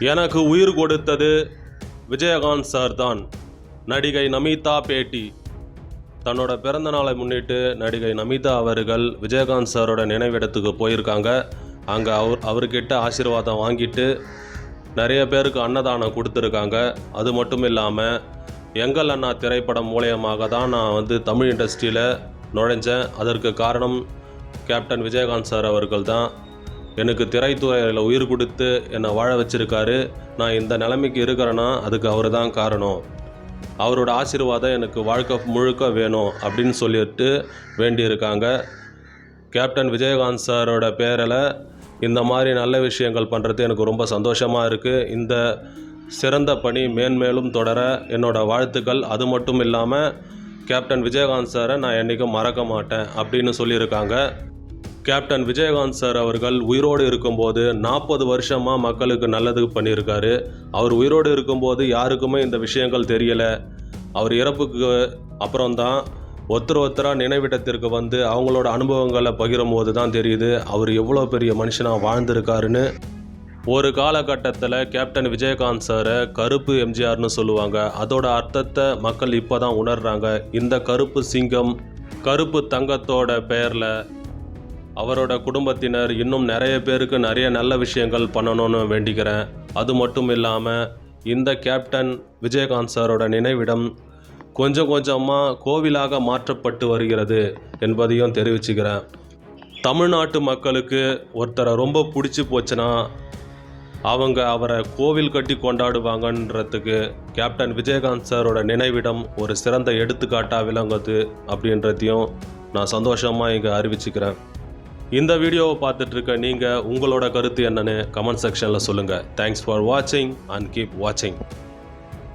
எனக்கு உயிர் கொடுத்தது விஜயகாந்த் சார் தான். நடிகை நமிதா பேட்டி. தன்னோட பிறந்த நாளை முன்னிட்டு நடிகை நமிதா அவர்கள் விஜயகாந்த் சாரோட நினைவிடத்துக்கு போயிருக்காங்க. அங்கே அவர் அவர்கிட்ட ஆசீர்வாதம் வாங்கிட்டு நிறைய பேருக்கு அன்னதானம் கொடுத்துருக்காங்க. அது மட்டும் இல்லாமல் எங்கள் அண்ணா திரைப்படம் மூலயமாக தான் நான் வந்து தமிழ் இண்டஸ்ட்ரியில் நுழைஞ்சேன். அதற்கு காரணம் கேப்டன் விஜயகாந்த் சார் அவர்கள் தான். எனக்கு திரைத்துறையில் உயிர் கொடுத்து என்னை வாழ வச்சிருக்காரு. நான் இந்த நிலைமைக்கு இருக்கிறேன்னா அதுக்கு அவர் தான் காரணம். அவரோட ஆசீர்வாதம் எனக்கு வாழ்க்கை முழுக்க வேணும் அப்படின்னு சொல்லிட்டு வேண்டியிருக்காங்க. கேப்டன் விஜயகாந்த் சாரோட பேரில் இந்த மாதிரி நல்ல விஷயங்கள் பண்ணுறது எனக்கு ரொம்ப சந்தோஷமாக இருக்குது இந்த சிறந்த பணி மேன்மேலும் தொடர என்னோட வாழ்த்துக்கள். அது மட்டும் இல்லாமல் கேப்டன் விஜயகாந்த் சாரை நான் என்றைக்கும் மறக்க மாட்டேன் அப்படின்னு சொல்லியிருக்காங்க. கேப்டன் விஜயகாந்த் சார் அவர்கள் உயிரோடு இருக்கும்போது நாற்பது வருஷமாக மக்களுக்கு நல்லது பண்ணியிருக்காரு. அவர் உயிரோடு இருக்கும்போது யாருக்குமே இந்த விஷயங்கள் தெரியலை. அவர் இறப்புக்கு அப்புறம்தான் ஒருத்தர் ஒருத்தராக நினைவிடத்திற்கு வந்து அவங்களோட அனுபவங்களை பகிரும் போது தான் தெரியுது அவர் எவ்வளோ பெரிய மனுஷனாக வாழ்ந்திருக்காருன்னு. ஒரு காலகட்டத்தில் கேப்டன் விஜயகாந்த் சாரை கருப்பு எம்ஜிஆர்னு சொல்லுவாங்க. அதோட அர்த்தத்தை மக்கள் இப்போ தான் உணர்றாங்க. இந்த கருப்பு சிங்கம் கருப்பு தங்கத்தோட பெயரில் அவரோட குடும்பத்தினர் இன்னும் நிறைய பேருக்கு நிறைய நல்ல விஷயங்கள் பண்ணணும்னு வேண்டிக்கிறேன். அது மட்டும் இல்லாமல் இந்த கேப்டன் விஜயகாந்த் சாரோட நினைவிடம் கொஞ்சம் கொஞ்சமாக கோவிலாக மாற்றப்பட்டு வருகிறது என்பதையும் தெரிவிச்சுக்கிறேன். தமிழ்நாட்டு மக்களுக்கு ஒருத்தரை ரொம்ப பிடிச்சி போச்சுன்னா அவங்க அவரை கோவில் கட்டி கொண்டாடுவாங்கன்றதுக்கு கேப்டன் விஜயகாந்த் சாரோட நினைவிடம் ஒரு சிறந்த எடுத்துக்காட்டாக விளங்குது அப்படின்றதையும் நான் சந்தோஷமாக இங்கே அறிவிச்சுக்கிறேன். இந்த வீடியோவை பார்த்துட்ருக்க நீங்கள் உங்களோட கருத்து என்னன்னு கமெண்ட் செக்ஷனில் சொல்லுங்கள் தேங்க்ஸ் ஃபார் வாட்சிங் அண்ட் கீப் வாட்சிங்